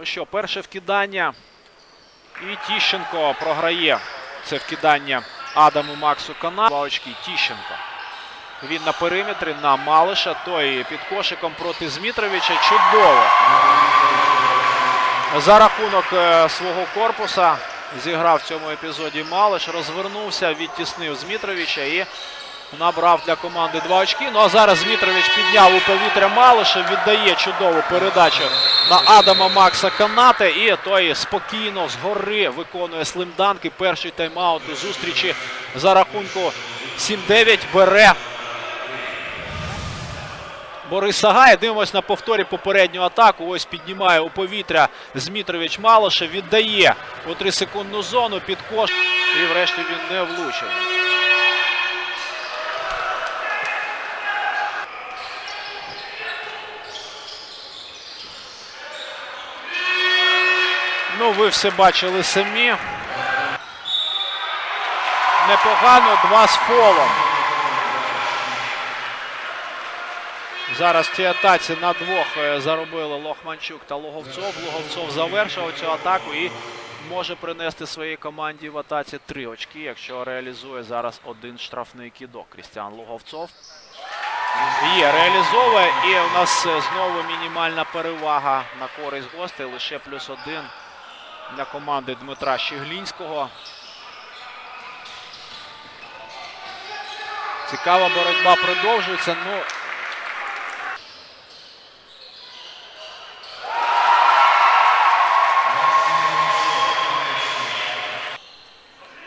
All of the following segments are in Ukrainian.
Ну що, перше вкидання. І Тіщенко програє це вкидання Адаму Максу Кана. Два очки Тіщенко. Він на периметрі на Малиша. Той під кошиком проти Змітровича. Чудово. За рахунок е, свого корпуса зіграв в цьому епізоді Малиш, розвернувся, відтіснив Змітровича і набрав для команди два очки. Ну а зараз Змітрович підняв у повітря Малиша, віддає чудову передачу на Адама Макса Канате. І той спокійно згори виконує слимданки. Перший тайм-аут у зустрічі за рахунку 7-9 бере Борис Сагай. Дивимось на повторі попередню атаку. Ось піднімає у повітря Змітрович Малоша, віддає у 3-секундну зону під кош. І врешті він не влучив. Ну, ви все бачили самі. Непогано, два з фолом. Зараз в цій атаці на двох е, заробили Лохманчук та Логовцов. Логовцов завершив цю атаку і може принести своїй команді в атаці три очки, якщо реалізує зараз один штрафний кідок. Крістіан Логовцов. Є, реалізовує. І у нас е, знову мінімальна перевага на користь гостей. Лише плюс один для команди Дмитра Щеглінського. Цікава боротьба продовжується. Ну,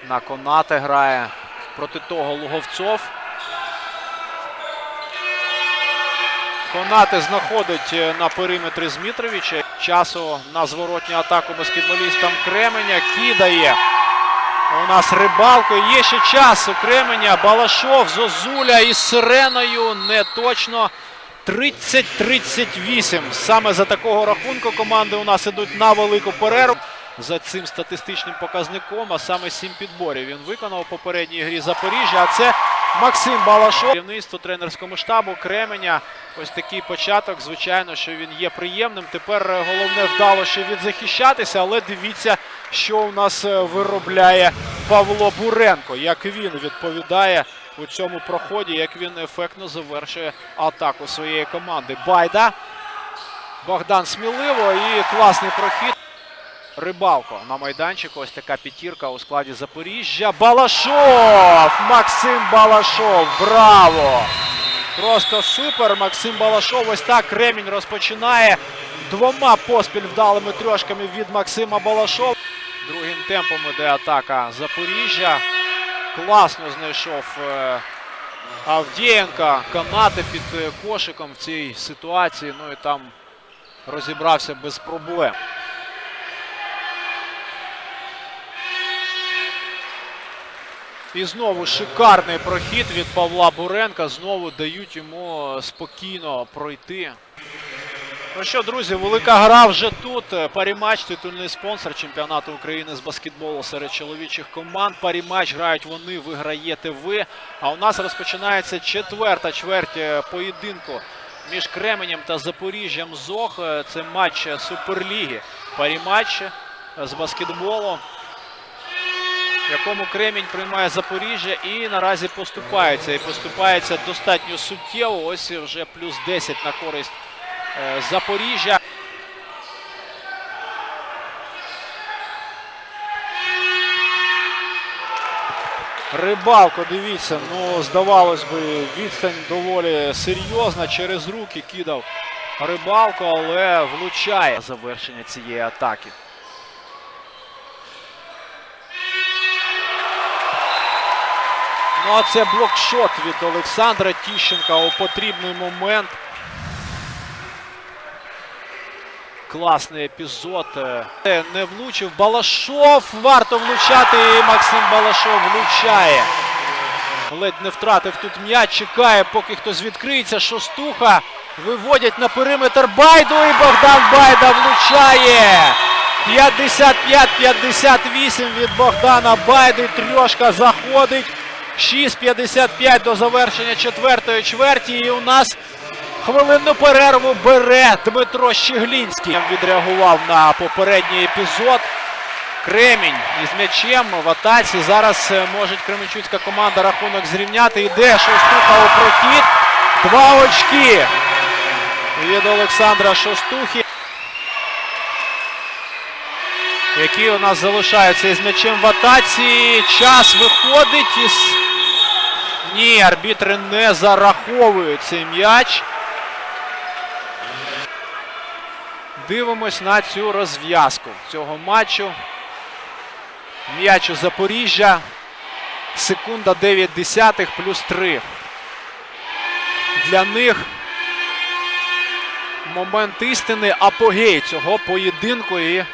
на Конате грає проти того Луговцов. Конате знаходить е, на периметрі Змітровича. Часу на зворотню атаку баскетболістам Кременя. Кидає. У нас рибалко. Є ще час у Кременя. Балашов, Зозуля із сиреною. Не точно. 30-38. Саме за такого рахунку команди у нас ідуть на велику перерву. За цим статистичним показником, а саме 7 підборів він виконав у попередній грі Запоріжжя. А це Максим Балашов. Керівництво тренерському штабу Кременя. Ось такий початок. Звичайно, що він є приємним. Тепер е, головне вдало ще відзахищатися, але дивіться, що у нас е, виробляє Павло Буренко. Як він відповідає у цьому проході, як він ефектно завершує атаку своєї команди. Байда. Богдан сміливо і класний прохід. Рибалко на майданчику. Ось така п'ятірка у складі Запоріжжя. Балашов! Максим Балашов! Браво! Просто супер. Максим Балашов. Ось так Кремінь розпочинає двома поспіль вдалими трьошками від Максима Балашова. Другим темпом іде атака Запоріжжя. Класно знайшов е, Авдієнка. Канати під е, кошиком в цій ситуації. Ну і там розібрався без проблем. І знову шикарний прохід від Павла Буренка. Знову дають йому спокійно пройти. Ну що, друзі, велика гра вже тут. Паріматч, титульний спонсор чемпіонату України з баскетболу серед чоловічих команд. Паріматч грають вони, виграєте ви. А у нас розпочинається четверта чверть е, поєдинку між Кременем та Запоріжжям ЗОГ. Е, Це матч Суперліги. Паріматч з баскетболу в якому Кремінь приймає Запоріжжя і наразі поступається. І поступається достатньо суттєво. Ось вже плюс 10 на користь е, Запоріжжя. Рибалко, дивіться, ну здавалось би, відстань доволі серйозна. Через руки кидав рибалко, але влучає завершення цієї атаки. Ну а це блокшот від Олександра Тіщенка у потрібний момент. Класний епізод. Е, Не влучив. Балашов. Варто влучати. І Максим Балашов влучає. Ледь не втратив тут м'яч. Чекає, поки хтось відкриється. Шостуха. Виводять на периметр Байду. І Богдан Байда влучає. 55-58 від Богдана Байди. Трьошка заходить. 6.55 до завершення четвертої чверті. І у нас Хвилинну перерву бере Дмитро Щеглінський. Відреагував на попередній епізод. Кремінь із м'ячем в атаці. Зараз е, може Кременчуцька команда рахунок зрівняти. Іде Шостуха у прохід. Два очки від Олександра Шостухи. Який у нас залишається із м'ячем в атаці. Час виходить із. Ні, арбітри не зараховують цей м'яч. Дивимось на цю розв'язку цього матчу. М'яч у Запоріжжя. Секунда 9 десятих плюс 3. Для них момент істини апогей цього поєдинку. І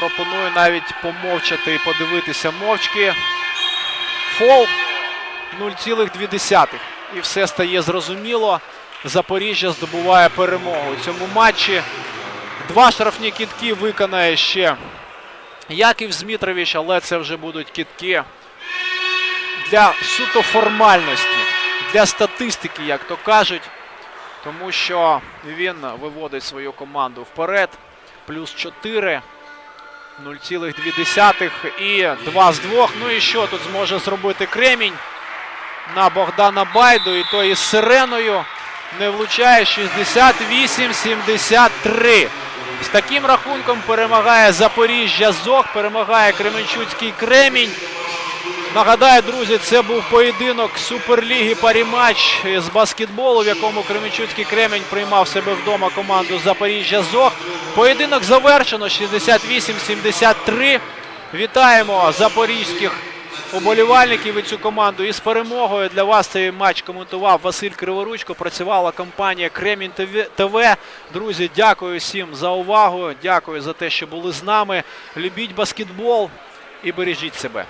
пропоную навіть помовчати і подивитися мовчки. Фол 0,2. І все стає зрозуміло. Запоріжжя здобуває перемогу у цьому матчі. Два штрафні кітки виконає ще Яків Змітрович, але це вже будуть кітки для суто формальності, для статистики, як то кажуть. Тому що він виводить свою команду вперед. Плюс 4. 0,2 і 2 з 2. Ну і що тут зможе зробити Кремінь на Богдана Байду. І то із сиреною не влучає 68-73. З таким рахунком перемагає Запоріжжя ЗОГ, перемагає Кременчуцький Кремінь. Нагадаю, друзі, це був поєдинок Суперліги Паріматч з баскетболу, в якому Кременчуцький Кремінь приймав себе вдома команду Запоріжжя ЗОГ. Поєдинок завершено 68-73. Вітаємо запорізьких уболівальників і цю команду із перемогою. Для вас цей матч коментував Василь Криворучко. Працювала компанія Кремінь ТВ. Друзі, дякую всім за увагу. Дякую за те, що були з нами. Любіть баскетбол і бережіть себе.